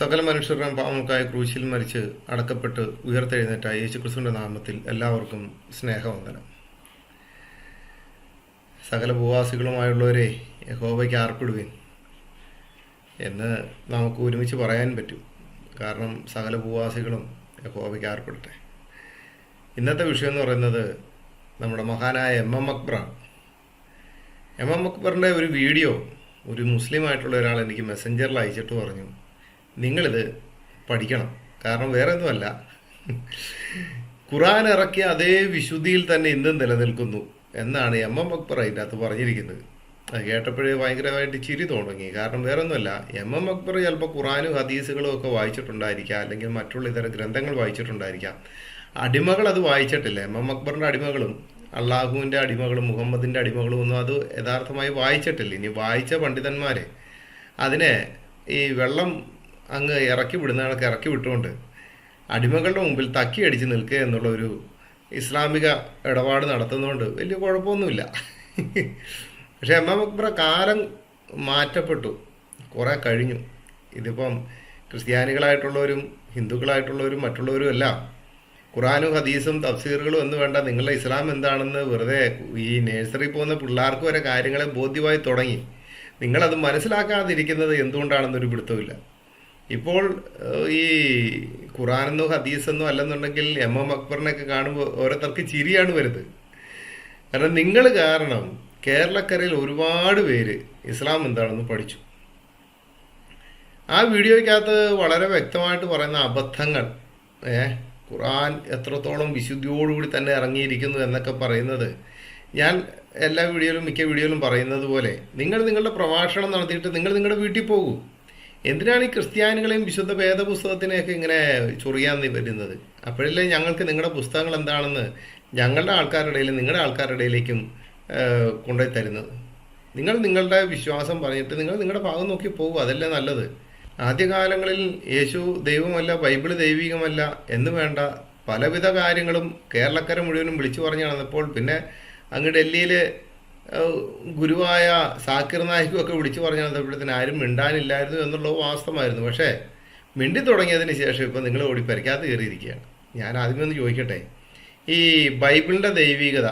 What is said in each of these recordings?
സകല മനുഷ്യരുടെയും പാവങ്ങൾക്കായ ക്രൂശിൽ മരിച്ച് അടക്കപ്പെട്ട് ഉയർത്തെഴുന്നേറ്റ യേശുക്രിസ്തുവിന്റെ നാമത്തിൽ എല്ലാവർക്കും സ്നേഹവന്ദനം. സകല ഭൂവാസികളുമായുള്ളവരെ യഹോവയ്ക്ക് ആർപ്പിടുവിൻ. എന്ന് നമുക്ക് ഒരുമിച്ച് പറയാൻ പറ്റും. കാരണം സകല ഭൂവാസികളും യഹോവയ്ക്ക് ആർപ്പിടട്ടെ. ഇന്നത്തെ വിഷയം എന്ന് പറയുന്നത് നമ്മുടെ മഹാനായ എം എം അക്ബറാണ്. എം എം അക്ബറിന്റെ ഒരു വീഡിയോ ഒരു മുസ്ലിം ആയിട്ടുള്ള ഒരാൾ എനിക്ക് മെസ്സഞ്ചറിൽ അയച്ചിട്ട് പറഞ്ഞു. നിങ്ങളിത് പഠിക്കണം. കാരണം വേറെ ഒന്നുമല്ല ഖുറാൻ ഇറക്കിയ അതേ വിശുദ്ധിയിൽ തന്നെ ഇന്നും നിലനിൽക്കുന്നു എന്നാണ് എം എം അക്ബർ അതിന്റെ അകത്ത് പറഞ്ഞിരിക്കുന്നത്. അത് കേട്ടപ്പോഴേ ഭയങ്കരമായിട്ട് ചിരി തുടങ്ങി കാരണം വേറെ ഒന്നുമല്ല എം എം അക്ബർ ചിലപ്പോൾ ഖുറാനും ഹദീസുകളും ഒക്കെ വായിച്ചിട്ടുണ്ടായിരിക്കാം അല്ലെങ്കിൽ മറ്റുള്ള ഇതര ഗ്രന്ഥങ്ങൾ വായിച്ചിട്ടുണ്ടായിരിക്കാം. അടിമകൾ അത് വായിച്ചിട്ടില്ല. എം എം അക്ബറിന്റെ അടിമകളും അള്ളാഹുവിന്റെ അടിമകളും മുഹമ്മദിന്റെ അടിമകളും ഒന്നും അത് യഥാർത്ഥമായി വായിച്ചിട്ടില്ല. ഇനി വായിച്ച പണ്ഡിതന്മാരെ അതിനെ ഈ വെള്ളം അങ്ങ് ഇറക്കി വിടുന്ന ആൾക്ക് ഇറക്കി വിട്ടുകൊണ്ട് അടിമകളുടെ മുമ്പിൽ തക്കി അടിച്ച് നിൽക്കുക എന്നുള്ള ഒരു ഇസ്ലാമിക ഇടപാട് നടത്തുന്നതുകൊണ്ട് വലിയ കുഴപ്പമൊന്നുമില്ല. പക്ഷെ എം എം കാലം മാറ്റപ്പെട്ടു. കുറേ കഴിഞ്ഞു. ഇതിപ്പം ക്രിസ്ത്യാനികളായിട്ടുള്ളവരും ഹിന്ദുക്കളായിട്ടുള്ളവരും മറ്റുള്ളവരും എല്ലാം ഖുറാനും ഹദീസും തഫ്സീറുകളും എന്ന് വേണ്ട നിങ്ങളുടെ ഇസ്ലാം എന്താണെന്ന് വെറുതെ ഈ നേഴ്സറി പോകുന്ന പിള്ളേർക്ക് വരെ കാര്യങ്ങളെ ബോധ്യമായി തുടങ്ങി. നിങ്ങളത് മനസ്സിലാക്കാതിരിക്കുന്നത് എന്തുകൊണ്ടാണെന്നൊരു പിടുത്തമില്ല ഇപ്പോൾ ഈ ഖുറാനെന്നോ ഹദീസെന്നോ അല്ലെന്നുണ്ടെങ്കിൽ എം എം അക്ബറിനെയൊക്കെ കാണുമ്പോൾ ഓരോരുത്തർക്ക് ചിരിയാണ് വരുന്നത്. കാരണം നിങ്ങൾ കാരണം കേരളക്കരയിൽ ഒരുപാട് പേര് ഇസ്ലാം എന്താണെന്ന് പഠിച്ചു. ആ വീഡിയോയ്ക്കകത്ത് വളരെ വ്യക്തമായിട്ട് പറയുന്ന അബദ്ധങ്ങൾ ഏ ഖുറാൻ എത്രത്തോളം വിശുദ്ധിയോടുകൂടി തന്നെ ഇറങ്ങിയിരിക്കുന്നു എന്നൊക്കെ പറയുന്നത് ഞാൻ എല്ലാ വീഡിയോയിലും മിക്ക വീഡിയോയിലും പറയുന്നത് പോലെ നിങ്ങൾ നിങ്ങളുടെ പ്രഭാഷണം നടത്തിയിട്ട് നിങ്ങൾ നിങ്ങളുടെ വീട്ടിൽ പോകൂ. എന്തിനാണ് ഈ ക്രിസ്ത്യാനികളെയും വിശുദ്ധ വേദപുസ്തകത്തിനെയൊക്കെ ഇങ്ങനെ ചൊറിയാൻ വരുന്നത്? അപ്പോഴല്ലേ ഞങ്ങൾക്ക് നിങ്ങളുടെ പുസ്തകങ്ങൾ എന്താണെന്ന് ഞങ്ങളുടെ ആൾക്കാരുടെ ഇടയിലും നിങ്ങളുടെ ആൾക്കാരുടെ ഇടയിലേക്കും കൊണ്ടുപോയി തരുന്നത്. നിങ്ങൾ നിങ്ങളുടെ വിശ്വാസം പറഞ്ഞിട്ട് നിങ്ങൾ നിങ്ങളുടെ ഭാഗം നോക്കി പോകും അതല്ലേ നല്ലത്. ആദ്യകാലങ്ങളിൽ യേശു ദൈവമല്ല ബൈബിൾ ദൈവികമല്ല എന്ന് വേണ്ട പലവിധ കാര്യങ്ങളും കേരളക്കര മുഴുവനും വിളിച്ചു പറഞ്ഞു നടന്നപ്പോൾ പിന്നെ അങ്ങ് ഡൽഹിയിൽ ഗുരുവായ സാക്കിർ നായിക്കും ഒക്കെ വിളിച്ചു പറഞ്ഞു നടന്നപ്പോഴത്തേന് ആരും മിണ്ടാനില്ലായിരുന്നു എന്നുള്ളത് വാസ്തവമായിരുന്നു. പക്ഷേ മിണ്ടി തുടങ്ങിയതിന് ശേഷം ഇപ്പം നിങ്ങൾ ഓടി പരിക്കാത്ത കയറിയിരിക്കുകയാണ്. ഞാൻ ആദ്യമേ ഒന്ന് ചോദിക്കട്ടെ? ഈ ബൈബിളിന്റെ ദൈവികത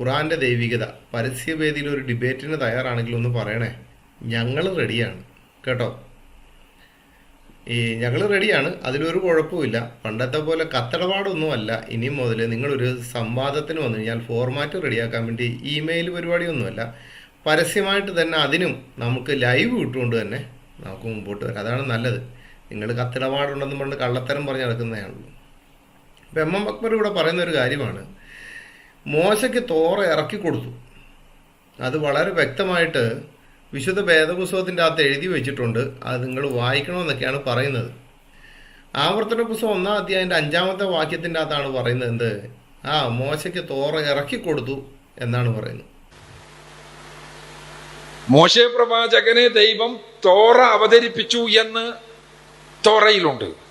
ഖുറാന്റെ ദൈവികത പരസ്യവേദിയിൽ ഒരു ഡിബേറ്റിന് തയ്യാറാണെങ്കിൽ ഒന്ന് പറയണേ? ഞങ്ങൾ റെഡിയാണ്. കേട്ടോ? ഈ ഞങ്ങൾ റെഡിയാണ് അതിലൊരു കുഴപ്പമില്ല പണ്ടത്തെ പോലെ കത്തടപാടൊന്നുമല്ല. ഇനി മുതൽ നിങ്ങളൊരു സംവാദത്തിന് വന്നു കഴിഞ്ഞാൽ ഫോർമാറ്റ് റെഡിയാക്കാൻ വേണ്ടി ഇമെയിൽ പരിപാടിയൊന്നുമല്ല. പരസ്യമായിട്ട് തന്നെ അതിനും നമുക്ക് ലൈവ് ഇട്ടുകൊണ്ട് തന്നെ നമുക്ക് മുമ്പോട്ട് വരാം. അതാണ് നല്ലത്. നിങ്ങൾ കത്തിടപാടുണ്ടെന്ന് പറഞ്ഞ് കള്ളത്തരം പറഞ്ഞ് നടക്കുന്നതാണല്ലോ. അപ്പം എം എം അക്ബർ ഇവിടെ പറയുന്ന ഒരു കാര്യമാണ്. മോശയ്ക്ക് തോറ ഇറക്കി കൊടുത്തു. അത് വളരെ വ്യക്തമായിട്ട് വിശുദ്ധ വേദപുസ്തകത്തിന്റെ അകത്ത് എഴുതി വെച്ചിട്ടുണ്ട്. അത് നിങ്ങൾ വായിക്കണമെന്നൊക്കെയാണ് പറയുന്നത്. ആവർത്തന പുസ്തകം ഒന്നാം അധ്യായന്റെ അഞ്ചാമത്തെ വാക്യത്തിന്റെ അകത്താണ് പറയുന്നത് എന്ത്? ആ മോശയ്ക്ക് തോറ ഇറക്കി കൊടുത്തു എന്നാണ് പറയുന്നത്. മോശ പ്രവാചകനെ ദൈവം തോറ അവതരിപ്പിച്ചു എന്ന് തോറയിലുണ്ട്.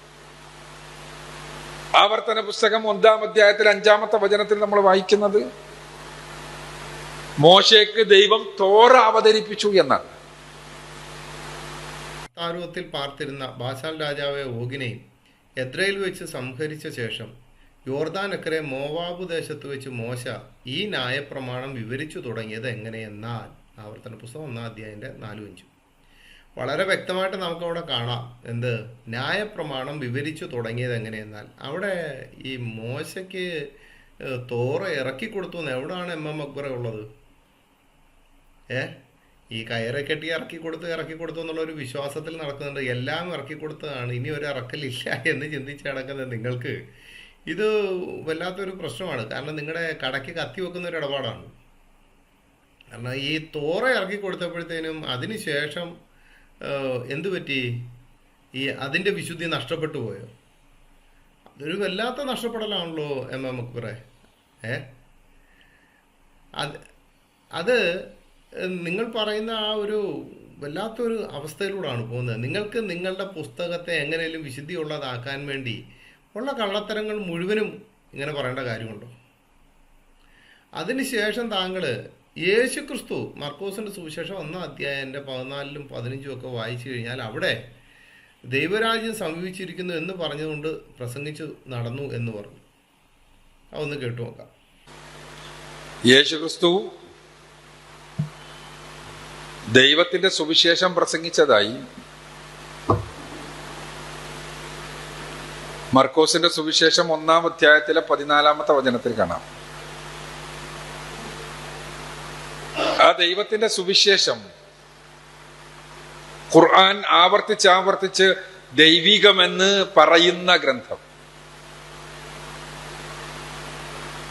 ആവർത്തന പുസ്തകം ഒന്നാം അധ്യായത്തിൽ അഞ്ചാമത്തെ വചനത്തിൽ നമ്മൾ വായിക്കുന്നത് മോശയ്ക്ക് ദൈവം തോറ അവതരിപ്പിച്ചു എന്നാണ് താരൂഹത്തിൽ പാർത്തിരുന്ന ബാശാൽ രാജാവെ ഓഗിനെയും എദ്രയിൽ വെച്ച് സംഹരിച്ച ശേഷം യോർദാനക്കരെ മോവാബു ദേശത്ത് വെച്ച് മോശ ഈ ന്യായപ്രമാണം വിവരിച്ചു തുടങ്ങിയത് എങ്ങനെയെന്നാൽ ആവർത്തന പുസ്തകം ഒന്നാം അധ്യായന്റെ നാലും അഞ്ചും. വളരെ വ്യക്തമായിട്ട് നമുക്കവിടെ കാണാം എന്ത് ന്യായപ്രമാണം വിവരിച്ചു തുടങ്ങിയത് എങ്ങനെയെന്നാൽ അവിടെ ഈ മോശയ്ക്ക് തോറ ഇറക്കി കൊടുത്തു എന്ന് എവിടെയാണ് എം എം അക്ബറ ഉള്ളത്? ഏ? ഈ കയറൊക്കെ കെട്ടി ഇറക്കി കൊടുത്ത് ഇറക്കി കൊടുത്തു എന്നുള്ള ഒരു വിശ്വാസത്തിൽ നടക്കുന്നുണ്ട്. എല്ലാം ഇറക്കി കൊടുത്തതാണ്. ഇനി ഒരു ഇറക്കലില്ല എന്ന് ചിന്തിച്ച് നടക്കുന്നത് നിങ്ങൾക്ക്. ഇത് വല്ലാത്തൊരു പ്രശ്നമാണ്. കാരണം നിങ്ങളുടെ കടയ്ക്ക് കത്തി വെക്കുന്ന ഒരു ഇടപാടാണ്. കാരണം ഈ തോറ ഇറക്കി കൊടുത്തപ്പോഴത്തേനും അതിന് ശേഷം എന്തു പറ്റി? ഈ അതിന്റെ വിശുദ്ധി നഷ്ടപ്പെട്ടു പോയോ? അതൊരു വല്ലാത്ത നഷ്ടപ്പെടലാണല്ലോ എം എം അക്ബറെ. ഏ? അത് അത് നിങ്ങൾ പറയുന്ന ആ ഒരു വല്ലാത്തൊരു അവസ്ഥയിലൂടെയാണ് പോകുന്നത്. നിങ്ങൾക്ക് നിങ്ങളുടെ പുസ്തകത്തെ എങ്ങനെയും വിശുദ്ധിയുള്ളതാക്കാൻ വേണ്ടി ഉള്ള കള്ളത്തരങ്ങൾ മുഴുവനും ഇങ്ങനെ പറയേണ്ട കാര്യമുണ്ടോ? അതിനുശേഷം താങ്കൾ യേശു ക്രിസ്തു മർക്കോസിന്റെ സുവിശേഷം ഒന്നാം അധ്യായന്റെ പതിനാലിലും പതിനഞ്ചും ഒക്കെ വായിച്ചു കഴിഞ്ഞാൽ അവിടെ ദൈവരാജ്യം സമീപിച്ചിരിക്കുന്നു എന്ന് പറഞ്ഞുകൊണ്ട് പ്രസംഗിച്ചു നടന്നു എന്ന് പറഞ്ഞു. അതൊന്ന് കേട്ടു നോക്കാം. യേശുക്രിസ്തു ദൈവത്തിന്റെ സുവിശേഷം പ്രസംഗിച്ചതായി മർക്കോസിന്റെ സുവിശേഷം ഒന്നാം അധ്യായത്തിലെ പതിനാലാമത്തെ വചനത്തിൽ കാണാം. ആ ദൈവത്തിന്റെ സുവിശേഷം ഖുർആൻ ആവർത്തിച്ച് ആവർത്തിച്ച് ദൈവികമെന്ന് പറയുന്ന ഗ്രന്ഥം.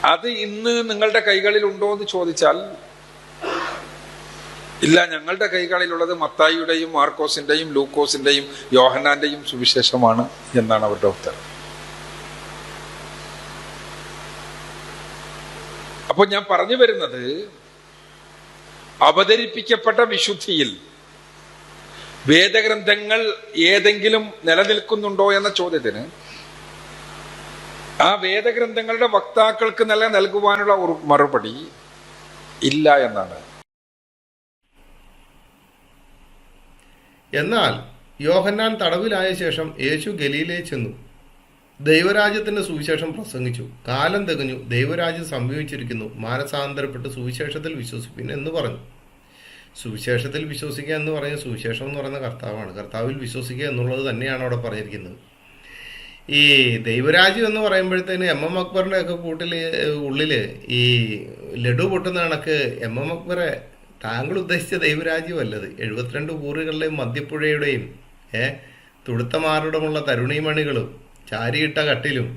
അത് ഇന്ന് നിങ്ങളുടെ കൈകളിൽ ഉണ്ടോ എന്ന് ചോദിച്ചാൽ ഇല്ല ഞങ്ങളുടെ കൈകളിലുള്ളത് മത്തായിയുടെയും മാർക്കോസിന്റെയും ലൂക്കോസിന്റെയും യോഹന്നാന്റെയും സുവിശേഷമാണ് എന്നാണ് അവരുടെ ഉത്തരം. അപ്പോൾ ഞാൻ പറഞ്ഞു വരുന്നത് അവതരിപ്പിക്കപ്പെട്ട വിശുദ്ധിയിൽ വേദഗ്രന്ഥങ്ങൾ ഏതെങ്കിലും നിലനിൽക്കുന്നുണ്ടോ എന്ന ചോദ്യത്തിന് ആ വേദഗ്രന്ഥങ്ങളുടെ വക്താക്കൾക്ക് നില നൽകുവാനുള്ള ഒരു മറുപടി ഇല്ല എന്നാണ്. എന്നാൽ യോഹന്നാൻ തടവിലായ ശേഷം യേശു ഗലിയിലേ ചെന്നു. ദൈവരാജ്യത്തിന്റെ സുവിശേഷം പ്രസംഗിച്ചു. കാലം തികഞ്ഞു. ദൈവരാജ്യം സംഭവിച്ചിരിക്കുന്നു മാനസാന്തരപ്പെട്ട് സുവിശേഷത്തിൽ വിശ്വസിപ്പിൻ എന്ന് പറഞ്ഞു. സുവിശേഷത്തിൽ വിശ്വസിക്കുക എന്ന് പറഞ്ഞ സുവിശേഷം എന്ന് പറയുന്ന കർത്താവാണ്. കർത്താവിൽ വിശ്വസിക്കുക എന്നുള്ളത് തന്നെയാണ് അവിടെ പറഞ്ഞിരിക്കുന്നത്. ഈ ദൈവരാജ്യം എന്ന് പറയുമ്പോഴത്തേന് എം എം അക്ബറിന്റെ ഒക്കെ കൂട്ടിൽ ഉള്ളിൽ ഈ ലഡു പൊട്ടുന്ന കണക്ക് എം എം അക്ബറെ താങ്കൾ ഉദ്ദേശിച്ച ദൈവരാജ്യമല്ലത്. എഴുപത്തിരണ്ട് കൂറുകളിലെയും മദ്യപ്പുഴയുടെയും ഏ തുടുത്തമാരുടമുള്ള തരുണീമണികളും ചാരിയിട്ട കട്ടിലും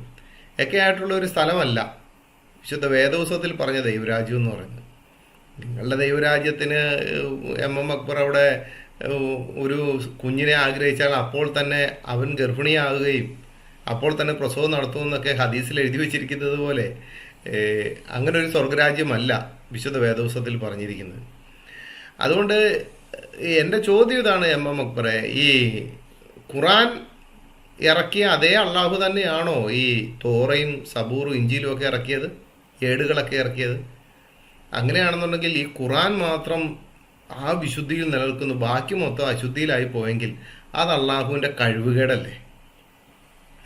ഒക്കെ ആയിട്ടുള്ള ഒരു സ്ഥലമല്ല. വിശുദ്ധ വേദോത്സവത്തിൽ പറഞ്ഞ ദൈവരാജ്യം എന്ന് പറയുന്നത്. നിങ്ങളുടെ ദൈവരാജ്യത്തിന് എം. എം. അക്ബർ അവിടെ ഒരു കുഞ്ഞിനെ ആഗ്രഹിച്ചാൽ അപ്പോൾ തന്നെ അവൻ ഗർഭിണിയാകുകയും അപ്പോൾ തന്നെ പ്രസവം നടത്തുമെന്നൊക്കെ ഹദീസിൽ എഴുതി വെച്ചിരിക്കുന്നത് പോലെ അങ്ങനെ ഒരു സ്വർഗരാജ്യമല്ല വിശുദ്ധ വേദോത്സവത്തിൽ പറഞ്ഞിരിക്കുന്നത്. അതുകൊണ്ട് എന്റെ ചോദ്യം ഇതാണ് എം എം അക്ബറെ. ഈ ഖുറാൻ ഇറക്കിയ അതേ അള്ളാഹു തന്നെയാണോ ഈ തോറയും സബൂറും ഇഞ്ചിയിലും ഒക്കെ ഇറക്കിയത്? ഏടുകളൊക്കെ ഇറക്കിയത്? അങ്ങനെയാണെന്നുണ്ടെങ്കിൽ ഈ ഖുറാൻ മാത്രം ആ വിശുദ്ധിയിൽ നിലനിൽക്കുന്നു. ബാക്കി മൊത്തം അശുദ്ധിയിലായി പോയെങ്കിൽ അത് അള്ളാഹുവിന്റെ കഴിവുകേടല്ലേ?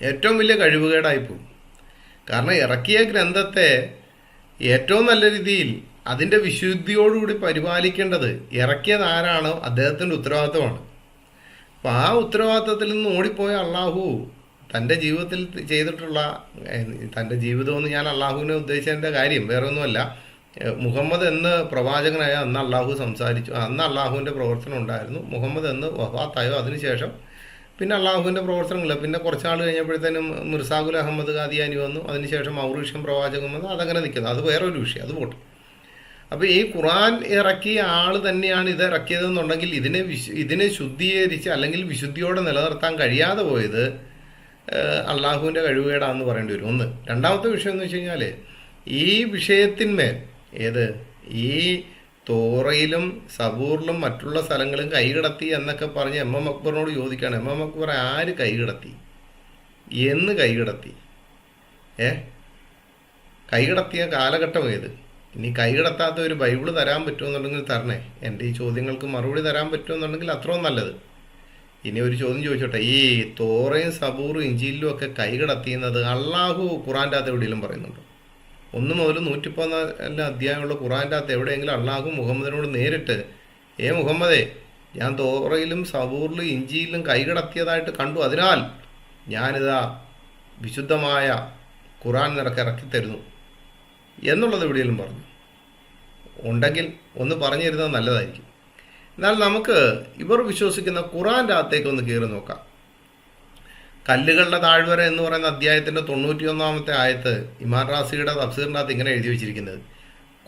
ഏറ്റവും വലിയ കഴിവുകേടായി പോകും കാരണം ഇറക്കിയ ഗ്രന്ഥത്തെ ഏറ്റവും നല്ല രീതിയിൽ അതിന്റെ വിശുദ്ധിയോടുകൂടി പരിപാലിക്കേണ്ടത് ഇറക്കിയത് ആരാണോ അദ്ദേഹത്തിന്റെ ഉത്തരവാദിത്തമാണ് അപ്പം ആ ഉത്തരവാദിത്തത്തിൽ നിന്ന് ഓടിപ്പോയ അള്ളാഹു തന്റെ ജീവിതത്തിൽ ചെയ്തിട്ടുള്ള തന്റെ ജീവിതമെന്ന് ഞാൻ അള്ളാഹുവിനെ ഉദ്ദേശിച്ചതിന്റെ കാര്യം വേറെ ഒന്നുമല്ല മുഹമ്മദ് എന്ന് പ്രവാചകനായ അന്ന് അള്ളാഹു സംസാരിച്ചു അന്ന് അള്ളാഹുവിന്റെ പ്രവർത്തനം ഉണ്ടായിരുന്നു. മുഹമ്മദ് എന്ന് വഫാത്തായോ അതിനുശേഷം. പിന്നെ അള്ളാഹുവിന്റെ പ്രവർത്തനങ്ങളില്ല പിന്നെ കുറച്ച് നാൾ കഴിഞ്ഞപ്പോഴത്തേനും മിർസാഖുൽ അഹമ്മദ് ഖാദിയാനി വന്നു. അതിനുശേഷം മൗറീഷ്യൻ പ്രവാചകൻ വന്നു. അതങ്ങനെ നിൽക്കുന്നു. അത് വേറൊരു വിഷയം. അത് പോട്ടെ. അപ്പോൾ ഈ ഖുറാൻ ഇറക്കിയ ആൾ തന്നെയാണ് ഇത് ഇറക്കിയതെന്നുണ്ടെങ്കിൽ ഇതിനെ ഇതിനെ ശുദ്ധീകരിച്ച് അല്ലെങ്കിൽ വിശുദ്ധിയോടെ നിലനിർത്താൻ കഴിയാതെ പോയത് അള്ളാഹുവിന്റെ കഴിവുകേടാന്ന് പറയേണ്ടി വരും. ഒന്ന്. രണ്ടാമത്തെ വിഷയം എന്ന് വെച്ച് കഴിഞ്ഞാൽ ഈ വിഷയത്തിന്മേൽ ഏത്? ഈ തോറയിലും സബൂറിലും മറ്റുള്ള സ്ഥലങ്ങളും കൈകടത്തി എന്നൊക്കെ പറഞ്ഞ് എം എം അക്ബറിനോട് ചോദിക്കുകയാണ് എം എം അക്ബർ ആര് കൈകടത്തി? എന്ന് കൈകടത്തി. ഏ? കൈകടത്തിയ കാലഘട്ടം ഏത്? ഇനി കൈകടത്താത്ത ഒരു ബൈബിൾ തരാൻ പറ്റുമെന്നുണ്ടെങ്കിൽ തരണേ. എന്റെ ഈ ചോദ്യങ്ങൾക്ക് മറുപടി തരാൻ പറ്റുമെന്നുണ്ടെങ്കിൽ അത്രയും നല്ലത്. ഇനി ഒരു ചോദ്യം ചോദിച്ചോട്ടെ. ഈ തോറയും സബൂറും ഇഞ്ചിയിലും ഒക്കെ കൈകടത്തിയുന്നത് അള്ളാഹു ഖുറാന്റെ അകത്ത് എവിടെയെങ്കിലും പറയുന്നുണ്ടോ? ഒന്ന് മുതൽ നൂറ്റിപ്പതിനാല് അധ്യായമുള്ള ഖുറാന്റെ അകത്ത് എവിടെയെങ്കിലും അള്ളാഹു മുഹമ്മദിനോട് നേരിട്ട് ഏ മുഹമ്മദേ ഞാൻ തോറയിലും സബൂറിലും ഇഞ്ചിയിലും കൈകടത്തിയതായിട്ട് കണ്ടു. അതിനാൽ ഞാനിതാ വിശുദ്ധമായ ഖുറാൻ നിനക്ക് തരുന്നു. എന്നുള്ളത് എവിടെയെങ്കിലും പറഞ്ഞു. ഉണ്ടെങ്കിൽ ഒന്ന് പറഞ്ഞു തരുന്നത് നല്ലതായിരിക്കും. എന്നാൽ നമുക്ക് ഇവർ വിശ്വസിക്കുന്ന ഖുറാന്റെ അകത്തേക്ക് ഒന്ന് കയറി നോക്കാം. കല്ലുകളുടെ താഴ്വര എന്ന് പറയുന്ന അധ്യായത്തിന്റെ തൊണ്ണൂറ്റിയൊന്നാമത്തെ ആയത്ത് ഇമാൻ റാസിയുടെ തഫ്സീറിന്റെ അകത്ത് ഇങ്ങനെ എഴുതി വെച്ചിരിക്കുന്നത്.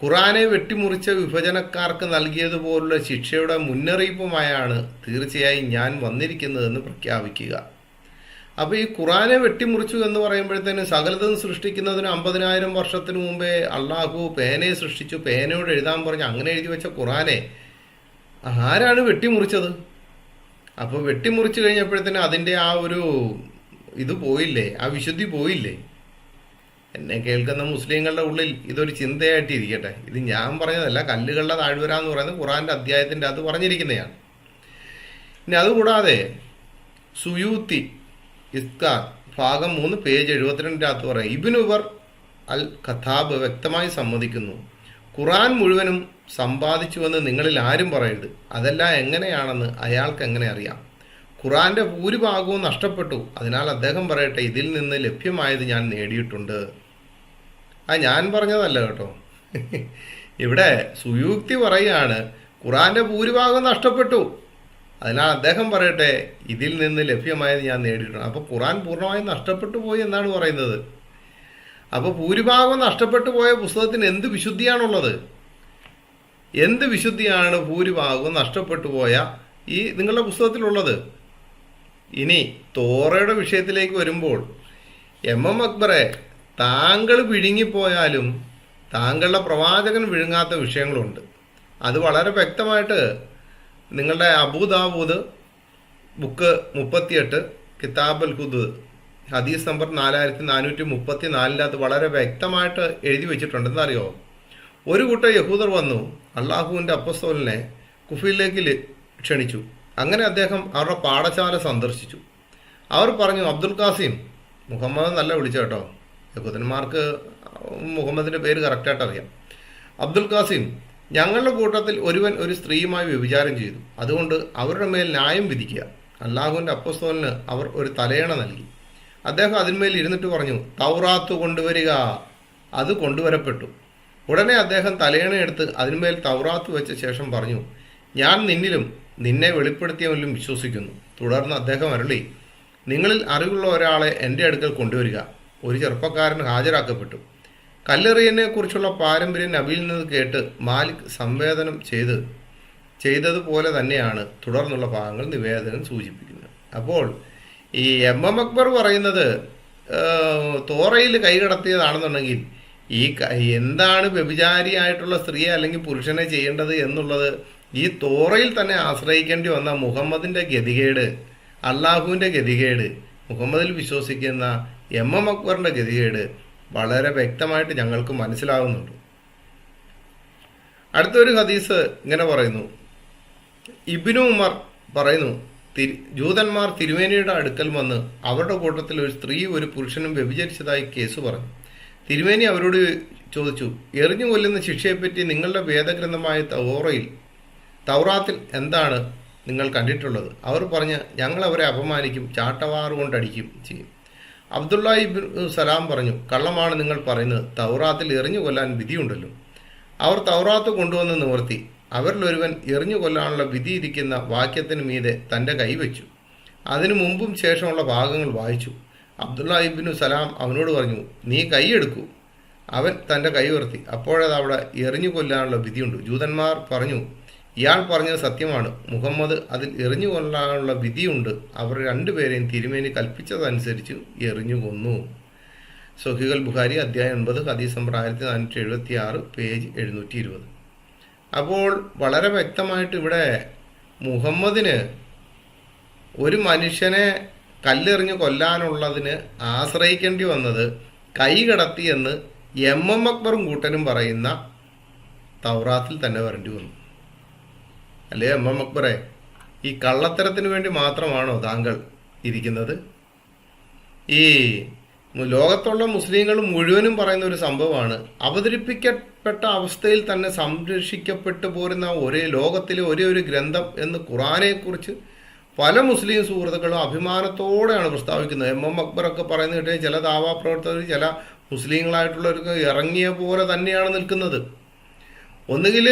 ഖുറാനെ വെട്ടിമുറിച്ച വിഭജനക്കാർക്ക് നൽകിയതുപോലുള്ള ശിക്ഷയുടെ മുന്നറിയിപ്പുമായാണ് തീർച്ചയായും ഞാൻ വന്നിരിക്കുന്നതെന്ന് പ്രഖ്യാപിക്കുക. അപ്പോൾ ഈ ഖുറാനെ വെട്ടിമുറിച്ചു എന്ന് പറയുമ്പോഴത്തേന് സകലതും സൃഷ്ടിക്കുന്നതിന് അമ്പതിനായിരം വർഷത്തിന് മുമ്പേ അള്ളാഹു പേനയെ സൃഷ്ടിച്ചു. പേനയോട് എഴുതാൻ പറഞ്ഞ് അങ്ങനെ എഴുതി വെച്ച ഖുറാനെ. ആരാണ് വെട്ടിമുറിച്ചത്? അപ്പോൾ വെട്ടിമുറിച്ച് കഴിഞ്ഞപ്പോഴത്തേന് അതിന്റെ ആ ഒരു ഇത് പോയില്ലേ? ആ വിശുദ്ധി പോയില്ലേ? എന്നെ കേൾക്കുന്ന മുസ്ലിങ്ങളുടെ ഉള്ളിൽ ഇതൊരു ചിന്തയായിട്ട് ഇരിക്കട്ടെ ഇത് ഞാൻ പറഞ്ഞതല്ല കല്ലുകളുടെ താഴ്വര എന്ന് പറയുന്നത് ഖുറാന്റെ അധ്യായത്തിന്റെ അത് പറഞ്ഞിരിക്കുന്നതാണ്. ഇനി അതുകൂടാതെ സുയൂത്തി ഇസ്കാർ ഭാഗം മൂന്ന് പേജ് എഴുപത്തിരണ്ടിനകത്ത് പറയും. ഇബിനുവർ അൽ ഖത്താബ് വ്യക്തമായി സമ്മതിക്കുന്നു. ഖുറാൻ മുഴുവനും സമ്പാദിച്ചുവെന്ന് നിങ്ങളിൽ ആരും പറയരുത്. അതെല്ലാം എങ്ങനെയാണെന്ന് അയാൾക്ക് എങ്ങനെ അറിയാം? ഖുറാന്റെ ഭൂരിഭാഗവും നഷ്ടപ്പെട്ടു. അതിനാൽ അദ്ദേഹം പറയട്ടെ ഇതിൽ നിന്ന് ലഭ്യമായത് ഞാൻ നേടിയിട്ടുണ്ട്. ആ ഞാൻ പറഞ്ഞതല്ല കേട്ടോ. ഇവിടെ സുയുക്തി പറയുകയാണ് ഖുറാന്റെ ഭൂരിഭാഗം നഷ്ടപ്പെട്ടു. അതിനാൽ അദ്ദേഹം പറയട്ടെ ഇതിൽ നിന്ന് ലഭ്യമായത് ഞാൻ നേടിയിട്ടുണ്ട്. അപ്പോൾ ഖുറാൻ പൂർണമായും നഷ്ടപ്പെട്ടു പോയി എന്നാണ് പറയുന്നത്. അപ്പോൾ ഭൂരിഭാഗം നഷ്ടപ്പെട്ടു പോയ പുസ്തകത്തിന് എന്ത് വിശുദ്ധിയാണുള്ളത്? എന്ത് വിശുദ്ധിയാണ് ഭൂരിഭാഗവും നഷ്ടപ്പെട്ടു പോയ ഈ നിങ്ങളുടെ പുസ്തകത്തിലുള്ളത്? ഇനി തോറയുടെ വിഷയത്തിലേക്ക് വരുമ്പോൾ എം എം അക്ബറെ താങ്കൾ വിഴുങ്ങിപ്പോയാലും താങ്കളുടെ പ്രവാചകൻ വിഴുങ്ങാത്ത വിഷയങ്ങളുണ്ട്. അത് വളരെ വ്യക്തമായിട്ട് നിങ്ങളുടെ അബൂദാബൂദ് ബുക്ക് മുപ്പത്തിയെട്ട് കിതാബ് അൽ ഹുദ് ഹദീസ് നമ്പർ നാലായിരത്തി നാനൂറ്റി മുപ്പത്തി നാലിനകത്ത് വളരെ വ്യക്തമായിട്ട് എഴുതി വെച്ചിട്ടുണ്ട്. എന്നറിയോ ഒരു കൂട്ടം യഹൂദർ വന്നു അള്ളാഹുവിന്റെ അപ്പസ്തോലിനെ കുഫിയിലേക്ക് ക്ഷണിച്ചു. അങ്ങനെ അദ്ദേഹം അവരുടെ പാഠശാല സന്ദർശിച്ചു. അവർ പറഞ്ഞു അബ്ദുൽ ഖാസിം മുഹമ്മദ് നല്ല വിളിച്ച കേട്ടോ? യഹൂദന്മാർക്ക് മുഹമ്മദിന്റെ പേര് കറക്റ്റായിട്ട് അറിയാം. അബ്ദുൽ ഖാസിം ഞങ്ങളുടെ കൂട്ടത്തിൽ ഒരുവൻ ഒരു സ്ത്രീയുമായി വ്യഭിചാരം ചെയ്തു. അതുകൊണ്ട് അവരുടെ മേൽ ന്യായം വിധിക്കുക. അള്ളാഹുവിന്റെ അപ്പസ്തോലിന് അവർ ഒരു തലയണ നൽകി. അദ്ദേഹം അതിന്മേൽ ഇരുന്നിട്ട് പറഞ്ഞു തൗറാത്ത് കൊണ്ടുവരിക. അത് കൊണ്ടുവരപ്പെട്ടു. ഉടനെ അദ്ദേഹം തലയണ എടുത്ത് അതിന്മേൽ തൗറാത്ത് വെച്ച ശേഷം പറഞ്ഞു ഞാൻ നിന്നിലും നിന്നെ വെളിപ്പെടുത്തിയവനിലും വിശ്വസിക്കുന്നു. തുടർന്ന് അദ്ദേഹം അരുളി നിങ്ങളിൽ അറിവുള്ള ഒരാളെ എന്റെ അടുക്കൽ കൊണ്ടുവരിക. ഒരു ചെറുപ്പക്കാരൻ ഹാജരാക്കപ്പെട്ടു. കല്ലെറിയനെ കുറിച്ചുള്ള പാരമ്പര്യം നബിയിൽ നിന്ന് കേട്ട് മാലിക് സംവേദനം ചെയ്ത് ചെയ്തതുപോലെ തന്നെയാണ് തുടർന്നുള്ള ഭാഗങ്ങൾ നിവേദനം സൂചിപ്പിക്കുന്നത്. അപ്പോൾ ഈ എം എം അക്ബർ പറയുന്നത് തോറയിൽ കൈകടത്തിയതാണെന്നുണ്ടെങ്കിൽ ഈ എന്താണ് വ്യഭിചാരിയായിട്ടുള്ള സ്ത്രീയെ അല്ലെങ്കിൽ പുരുഷനെ ചെയ്യേണ്ടത് എന്നുള്ളത് ഈ തോറയിൽ തന്നെ ആശ്രയിക്കേണ്ടി വന്ന മുഹമ്മദിന്റെ ഗതികേട് അള്ളാഹുവിന്റെ ഗതികേട് മുഹമ്മദിൽ വിശ്വസിക്കുന്ന എം എം അക്ബറിന്റെ ഗതികേട് വളരെ വ്യക്തമായിട്ട് ഞങ്ങൾക്ക് മനസ്സിലാകുന്നുണ്ട് അടുത്തൊരു ഹദീസ് ഇങ്ങനെ പറയുന്നു. ഇബിനു ഉമർ പറയുന്നു തിരു- ജൂതന്മാർ തിരുമേനിയുടെ അടുക്കൽ വന്ന് അവരുടെ കൂട്ടത്തിൽ ഒരു സ്ത്രീ ഒരു പുരുഷനും വ്യഭിചരിച്ചതായി കേസ് പറഞ്ഞു. തിരുമേനി അവരോട് ചോദിച്ചു എറിഞ്ഞു കൊല്ലുന്ന ശിക്ഷയെപ്പറ്റി നിങ്ങളുടെ വേദഗ്രന്ഥമായ തൗറയിൽ തൗറാത്തിൽ എന്താണ് നിങ്ങൾ കണ്ടിട്ടുള്ളത്? അവർ പറഞ്ഞ് ഞങ്ങൾ അവരെ അപമാനിക്കും ചാട്ടവാറുകൊണ്ടടിക്കും ചെയ്യും. അബ്ദുള്ള ഇബ് സലാം പറഞ്ഞു കള്ളമാണ് നിങ്ങൾ പറയുന്നത്. തൗറാത്തിൽ എറിഞ്ഞു കൊല്ലാൻ വിധിയുണ്ടല്ലോ. അവർ തൗറാത്ത് കൊണ്ടുവന്ന് നിവർത്തി. അവരിലൊരുവൻ എറിഞ്ഞു കൊല്ലാനുള്ള വിധിയിരിക്കുന്ന വാക്യത്തിന് മീതെ തന്റെ കൈവച്ചു അതിനു മുമ്പും ശേഷമുള്ള ഭാഗങ്ങൾ വായിച്ചു. അബ്ദുള്ള ഇബിനു സലാം അവനോട് പറഞ്ഞു നീ കൈയെടുക്കൂ അവൻ തന്റെ കൈ ഉയർത്തി. അപ്പോഴത് അവിടെ എറിഞ്ഞു കൊല്ലാനുള്ള വിധിയുണ്ട്. ജൂതന്മാർ പറഞ്ഞു ഇയാൾ പറഞ്ഞത് സത്യമാണ്. മുഹമ്മദ് അതിൽ എറിഞ്ഞു കൊല്ലാനുള്ള വിധിയുണ്ട്. അവർ രണ്ടുപേരെയും തിരുമേനി കൽപ്പിച്ചതനുസരിച്ച് എറിഞ്ഞു കൊന്നു സൊഹികൾ ബുഖാരി അധ്യായം ഒൻപത് ഹദീസ് നമ്പർ ആയിരത്തി നാനൂറ്റി എഴുപത്തി ആറ് പേജ് എഴുന്നൂറ്റി ഇരുപത് അപ്പോൾ വളരെ വ്യക്തമായിട്ട് ഇവിടെ മുഹമ്മദിന് ഒരു മനുഷ്യനെ കല്ലെറിഞ്ഞ് കൊല്ലാനുള്ളതിന് ആശ്രയിക്കേണ്ടി വന്നത് കൈ കടത്തിയെന്ന് എം എം അക്ബറും കൂട്ടനും പറയുന്ന തൗറാത്തിൽ തന്നെ വരേണ്ടി വന്നു. അല്ലേ എം എം അക്ബറെ ഈ കള്ളത്തരത്തിന് വേണ്ടി മാത്രമാണോ താങ്കൾ ഇരിക്കുന്നത്? ഈ ലോകത്തുള്ള മുസ്ലിങ്ങൾ മുഴുവനും പറയുന്ന ഒരു സംഭവമാണ്. അവതരിപ്പിക്കപ്പെട്ട അവസ്ഥയിൽ തന്നെ സംരക്ഷിക്കപ്പെട്ടു പോരുന്ന ഒരേ ലോകത്തിലെ ഒരേ ഒരു ഗ്രന്ഥം എന്ന് ഖുറാനെക്കുറിച്ച് പല മുസ്ലിം സുഹൃത്തുക്കളും അഭിമാനത്തോടെയാണ് പ്രസ്താവിക്കുന്നത്. എം എം അക്ബറൊക്കെ പറയുന്നത് കേട്ടേ ചില ദാവാ പ്രവർത്തകർ ചില മുസ്ലിങ്ങളായിട്ടുള്ളവർക്ക് ഇറങ്ങിയ പോലെ തന്നെയാണ് നിൽക്കുന്നത്. ഒന്നുകിൽ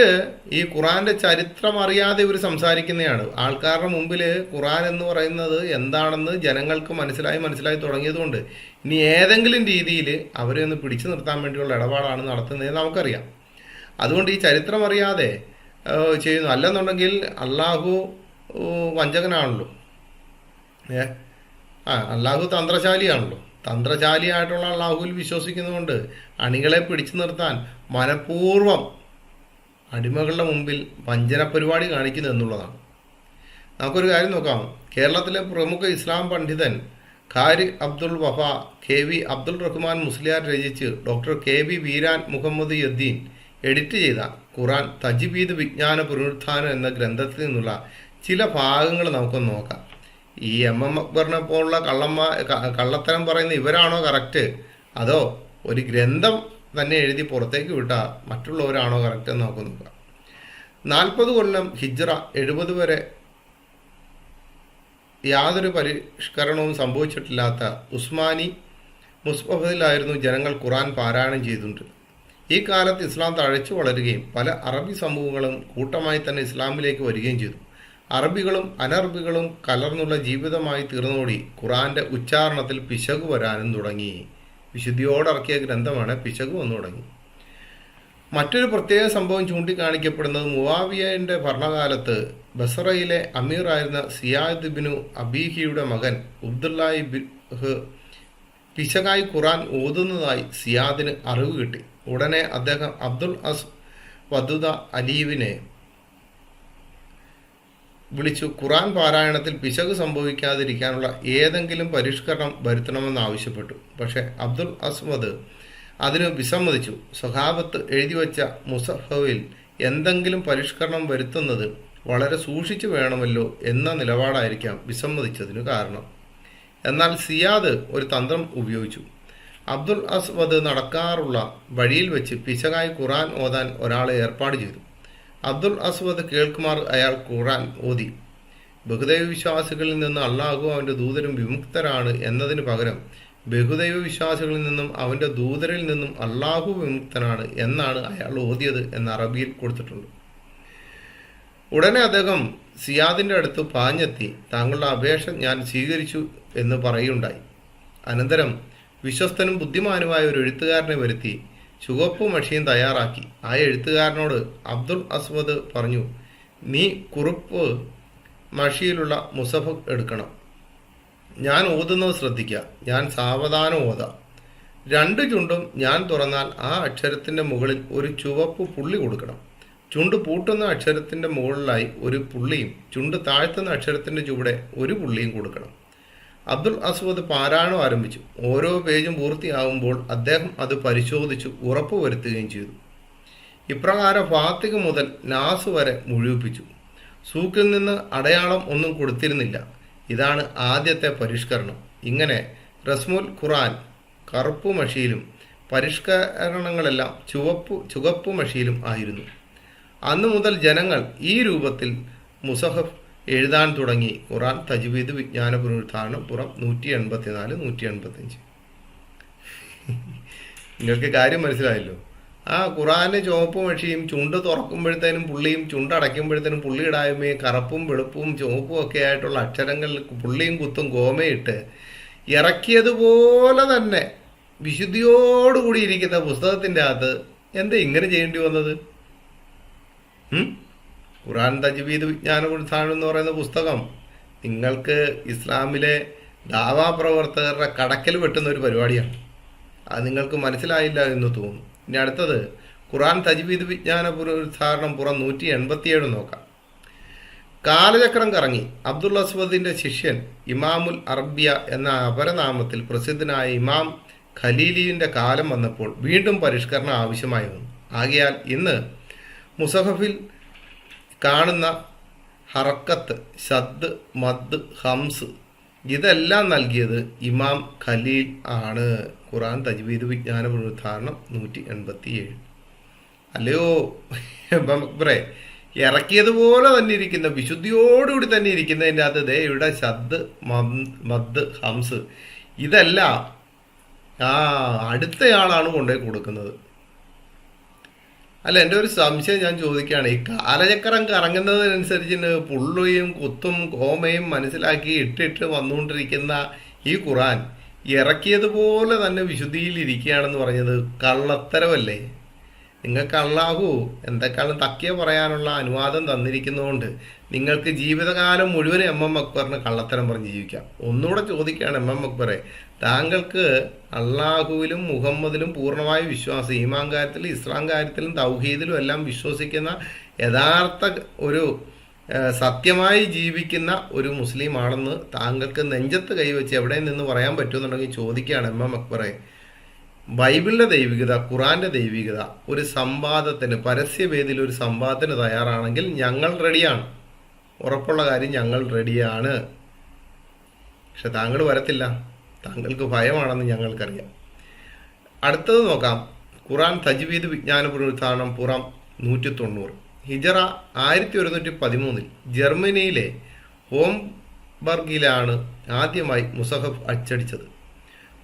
ഈ ഖുറാന്റെ ചരിത്രം അറിയാതെ ഇവർ സംസാരിക്കുന്നതാണ്. ആൾക്കാരുടെ മുമ്പിൽ ഖുറാൻ എന്ന് പറയുന്നത് എന്താണെന്ന് ജനങ്ങൾക്ക് മനസ്സിലായി മനസ്സിലായി തുടങ്ങിയതുകൊണ്ട് ഇനി ഏതെങ്കിലും രീതിയിൽ അവരെ ഒന്ന് പിടിച്ചു നിർത്താൻ വേണ്ടിയുള്ള ഇടപാടാണ് നടത്തുന്നത് നമുക്കറിയാം. അതുകൊണ്ട് ഈ ചരിത്രം അറിയാതെ ചെയ്യുന്നു. അല്ലെന്നുണ്ടെങ്കിൽ അള്ളാഹു വഞ്ചകനാണല്ലോ. ഏ ആ അള്ളാഹു തന്ത്രശാലിയാണല്ലോ. തന്ത്രശാലിയായിട്ടുള്ള അള്ളാഹുവിൽ വിശ്വസിക്കുന്നതുകൊണ്ട് അണികളെ പിടിച്ചു നിർത്താൻ മനഃപൂർവം അടിമകളുടെ മുമ്പിൽ വഞ്ചന പരിപാടി കാണിക്കുന്നു എന്നുള്ളതാണ്. നമുക്കൊരു കാര്യം നോക്കാം. കേരളത്തിലെ പ്രമുഖ ഇസ്ലാം പണ്ഡിതൻ ഖാരി അബ്ദുൾ വഫ കെ വി അബ്ദുൾ റഹ്മാൻ മുസ്ലിയാർ രചിച്ച് doctor K V Veeran Muhammad യദ്ദീൻ edit ചെയ്ത ഖുറാൻ തജിബീദ് വിജ്ഞാന പുനരുത്ഥാനം എന്ന ഗ്രന്ഥത്തിൽ നിന്നുള്ള ചില ഭാഗങ്ങൾ നമുക്കൊന്ന് നോക്കാം. ഈ എം എം അക്ബറിനെ പോലുള്ള കള്ളമ്മ കള്ളത്തരം പറയുന്ന ഇവരാണോ കറക്റ്റ്? അതോ ഒരു ഗ്രന്ഥം തന്നെ എഴുതി പുറത്തേക്ക് വിട്ട മറ്റുള്ളവരാണോ കറക്റ്റ് എന്ന് നമുക്ക് നോക്കാം. നാൽപ്പത് കൊല്ലം ഹിജ്റ എഴുപത് വരെ യാതൊരു പരിഷ്കരണവും സംഭവിച്ചിട്ടില്ലാത്ത ഉസ്മാനി മുസ്ബഫിലായിരുന്നു ജനങ്ങൾ ഖുറാൻ പാരായണം ചെയ്തിട്ടുണ്ട്. ഈ കാലത്ത് ഇസ്ലാം തഴച്ചു വളരുകയും പല അറബി സമൂഹങ്ങളും കൂട്ടമായി തന്നെ ഇസ്ലാമിലേക്ക് വരികയും ചെയ്തു. അറബികളും അനറബികളും കലർന്നുള്ള ജീവിതമായി തീർന്നോടി ഖുറാന്റെ ഉച്ചാരണത്തിൽ പിശക് വരാനും തുടങ്ങി. വിശുദ്ധിയോടിറക്കിയ ഗ്രന്ഥമാണ് പിശക് വന്നു തുടങ്ങി. മറ്റൊരു പ്രത്യേക സംഭവം ചൂണ്ടിക്കാണിക്കപ്പെടുന്നത് മുവാവിയന്റെ ഭരണകാലത്ത് ബസറയിലെ അമീർ ആയിരുന്ന സിയാദ് ബിനു അബീഹിയുടെ മകൻ ഉബ്ദുല്ലായി ബിഹ് പിശകായി ഖുറാൻ ഓതുന്നതായി സിയാദിന് അറിവ് കിട്ടി. ഉടനെ അദ്ദേഹം അബ്ദുൽ അസ് വദുദ അലീവിനെ വിളിച്ചു ഖുറാൻ പാരായണത്തിൽ പിശക് സംഭവിക്കാതിരിക്കാനുള്ള ഏതെങ്കിലും പരിഷ്കരണം വരുത്തണമെന്നാവശ്യപ്പെട്ടു പക്ഷേ അബ്ദുൽ അസ്മദ് അതിന് വിസമ്മതിച്ചു. സഹാബത്ത് എഴുതിവെച്ച മുസഹവിൽ എന്തെങ്കിലും പരിഷ്കരണം വരുത്തുന്നത് വളരെ സൂക്ഷിച്ചു വേണമല്ലോ എന്ന നിലപാടായിരിക്കാം വിസമ്മതിച്ചതിന് കാരണം. എന്നാൽ സിയാദ് ഒരു തന്ത്രം ഉപയോഗിച്ചു. അബ്ദുൽ അസ്വദ് നടക്കാറുള്ള വഴിയിൽ വെച്ച് പിശകായി ഖുറാൻ ഓതാൻ ഒരാളെ ഏർപ്പാട് ചെയ്തു. അബ്ദുൽ അസ്വദ് കേൾക്കുമാർ അയാൾ ഖുറാൻ ഓതി. ബഹുദൈവ വിശ്വാസികളിൽ നിന്ന് അള്ളാഹു അവന്റെ ദൂതരും വിമുക്തരാണ് എന്നതിന് പകരം ബഹുദൈവ വിശ്വാസികളിൽ നിന്നും അവന്റെ ദൂതരിൽ നിന്നും അള്ളാഹു വിമുക്തനാണ് എന്നാണ് അയാൾ ഓതിയത് എന്ന് അറബിയിൽ കൊടുത്തിട്ടുണ്ട്. ഉടനെ അദ്ദേഹം സിയാദിന്റെ അടുത്ത് പാഞ്ഞെത്തി. താങ്കളുടെ അപേക്ഷ ഞാൻ സ്വീകരിച്ചു എന്ന് പറയുണ്ടായി. അനന്തരം വിശ്വസ്തനും ബുദ്ധിമാനുമായ ഒരു എഴുത്തുകാരനെ വരുത്തി. ചുവപ്പ് മഷീൻ തയ്യാറാക്കി. ആ എഴുത്തുകാരനോട് അബ്ദുൾ അസ്മദ് പറഞ്ഞു നീ കുറിപ്പ് മഷിയിലുള്ള മുസഫ് എടുക്കണം. ഞാൻ ഓതുന്നത് ശ്രദ്ധിക്കുക ഞാൻ സാവധാനം ഓതാം. രണ്ട് ചുണ്ടും ഞാൻ തുറന്നാൽ ആ അക്ഷരത്തിന്റെ മുകളിൽ ഒരു ചുവപ്പ് പുള്ളി കൊടുക്കണം. ചുണ്ട് പൂട്ടുന്ന അക്ഷരത്തിന്റെ മുകളിലായി ഒരു പുള്ളിയും ചുണ്ട് താഴ്ത്തുന്ന അക്ഷരത്തിന്റെ ചുവടെ ഒരു പുള്ളിയും കൊടുക്കണം. അബ്ദുൾ അസൂദ് പാരായണം ആരംഭിച്ചു. ഓരോ പേജും പൂർത്തിയാകുമ്പോൾ അദ്ദേഹം അത് പരിശോധിച്ചു ഉറപ്പുവരുത്തുകയും ചെയ്തു. ഇപ്രകാരം ഫാത്തിക് മുതൽ നാസ് വരെ മുഴുവിപ്പിച്ചു. സൂക്കിൽ നിന്ന് അടയാളം ഒന്നും കൊടുത്തിരുന്നില്ല. ഇതാണ് ആദ്യത്തെ പരിഷ്കരണം. ഇങ്ങനെ റസ്മുൽ ഖുറാൻ കറുപ്പ് മഷിയിലും പരിഷ്കരണങ്ങളെല്ലാം ചുവപ്പ് ചുവപ്പ് മഷിയിലും ആയിരുന്നു. അന്നു മുതൽ ജനങ്ങൾ ഈ രൂപത്തിൽ മുസഹഫ് എഴുതാൻ തുടങ്ങി. ഖുറാൻ തജ്വീദ് വിജ്ഞാന പുനരുദ്ധാരണം പുറം നൂറ്റി എൺപത്തിനാല് നൂറ്റി എൺപത്തിയഞ്ച് നിങ്ങൾക്ക് കാര്യം മനസ്സിലായല്ലോ. ആ ഖുറാന് ചുവപ്പ് മഷിയും ചുണ്ട് തുറക്കുമ്പോഴത്തേനും പുള്ളിയും ചുണ്ട് അടയ്ക്കുമ്പോഴത്തേനും പുള്ളി ഇടായ്മയും കറുപ്പും വെളുപ്പും ചുവപ്പും ഒക്കെ ആയിട്ടുള്ള അക്ഷരങ്ങളിൽ പുള്ളിയും കുത്തും ഗോമയിട്ട് ഇറക്കിയതുപോലെ തന്നെ വിശുദ്ധിയോടുകൂടി ഇരിക്കുന്ന പുസ്തകത്തിന്റെ അകത്ത് എന്താ ഇങ്ങനെ ചെയ്യേണ്ടി വന്നത്? ഖുറാൻ തജ്വീദ് വിജ്ഞാന ഉത്ഥാനം എന്ന് പറയുന്ന പുസ്തകം നിങ്ങൾക്ക് ഇസ്ലാമിലെ ദാവാ പ്രവർത്തകരുടെ കടക്കൽ വെട്ടുന്ന ഒരു പരിപാടിയാണ്. അത് നിങ്ങൾക്ക് മനസ്സിലായില്ല എന്ന് തോന്നുന്നു ഇനി അടുത്തത് ഖുറാൻ തജ്വീദ് വിജ്ഞാന പുനരുദ്ധാരണം പുറം നൂറ്റി എൺപത്തിയേഴ് നോക്കാം. കാലചക്രം കറങ്ങി അബ്ദുൽ അസ്വദിന്റെ ശിഷ്യൻ ഇമാമുൽ അറബിയ എന്ന അപരനാമത്തിൽ പ്രസിദ്ധനായ ഇമാം ഖലീലിയുടെ കാലം വന്നപ്പോൾ വീണ്ടും പരിഷ്കരണം ആവശ്യമായി വന്നു. ആകയാൽ ഇന്ന് മുസഹഫിൽ കാണുന്ന ഹറക്കത്ത് ഷദ് മദ് ഹംസ് ഇതെല്ലാം നൽകിയത് ഇമാം ഖലീൽ ആണ്. ഖുറാൻ തജ്വീദ് വിജ്ഞാന പുനരുദ്ധാരണം നൂറ്റി എൺപത്തി ഏഴ് അല്ലയോ അക്ബറെ ഇറക്കിയതുപോലെ തന്നെ ഇരിക്കുന്ന വിശുദ്ധിയോടുകൂടി തന്നെ ഇരിക്കുന്നതിന്റെ അത് ദേ ഇവിടെ ശദ് മദ് ഹംസ് ഇതെല്ലാം ആ അടുത്തയാളാണ് കൊണ്ടുപോയി കൊടുക്കുന്നത്. അല്ല എന്റെ ഒരു സംശയം ഞാൻ ചോദിക്കുകയാണ്. ഈ കാലചക്രം കറങ്ങുന്നതിനനുസരിച്ച് പുള്ളിയും കുത്തും കോമയും മനസ്സിലാക്കി ഇട്ടിട്ട് വന്നുകൊണ്ടിരിക്കുന്ന ഈ ഖുറാൻ ഇറക്കിയതുപോലെ തന്നെ വിശുദ്ധിയിൽ ഇരിക്കുകയാണെന്ന് പറഞ്ഞത് കള്ളത്തരമല്ലേ? നിങ്ങൾ അള്ളാഹു എന്തൊക്കെയാണ് തക്കിയ പറയാനുള്ള അനുവാദം തന്നിരിക്കുന്നതുകൊണ്ട്. നിങ്ങൾക്ക് ജീവിതകാലം മുഴുവൻ എം എം അക്ബറിന് കള്ളത്തരം പറഞ്ഞ് ജീവിക്കാം. ഒന്നുകൂടെ ചോദിക്കുകയാണ് എം എം അക്ബറെ. താങ്കൾക്ക് അള്ളാഹുവിലും മുഹമ്മദിലും പൂർണമായ വിശ്വാസം ഈമാൻ കാര്യത്തിലും ഇസ്ലാം കാര്യത്തിലും തൗഹീദിലും എല്ലാം വിശ്വസിക്കുന്ന യഥാർത്ഥ ഒരു സത്യമായി ജീവിക്കുന്ന ഒരു മുസ്ലിം ആണെന്ന് താങ്കൾക്ക് നെഞ്ചത്ത് കൈവച്ച് എവിടെ നിന്ന് പറയാൻ പറ്റുമെന്നുണ്ടെങ്കിൽ ചോദിക്കുകയാണ് എം എം അക്ബറെ. ബൈബിളിന്റെ ദൈവികത ഖുറാന്റെ ദൈവികത ഒരു സംവാദത്തിന് പരസ്യവേദിയിൽ ഒരു സംവാദത്തിന് തയ്യാറാണെങ്കിൽ ഞങ്ങൾ റെഡിയാണ്. ഉറപ്പുള്ള കാര്യം ഞങ്ങൾ റെഡിയാണ്. പക്ഷെ താങ്കൾ വരത്തില്ല. താങ്കൾക്ക് ഭയമാണെന്ന് ഞങ്ങൾക്കറിയാം. അടുത്തത് നോക്കാം. ഖുറാൻ തജ്വീദ് വിജ്ഞാന പുനരുദ്ധാരണം പുറം നൂറ്റി തൊണ്ണൂറ് ഹിജറ ആയിരത്തി ഒരുന്നൂറ്റി പതിമൂന്നിൽ ജർമ്മനിയിലെ ഹോംബർഗിലാണ് ആദ്യമായി മുസഹഫ് അച്ചടിച്ചത്.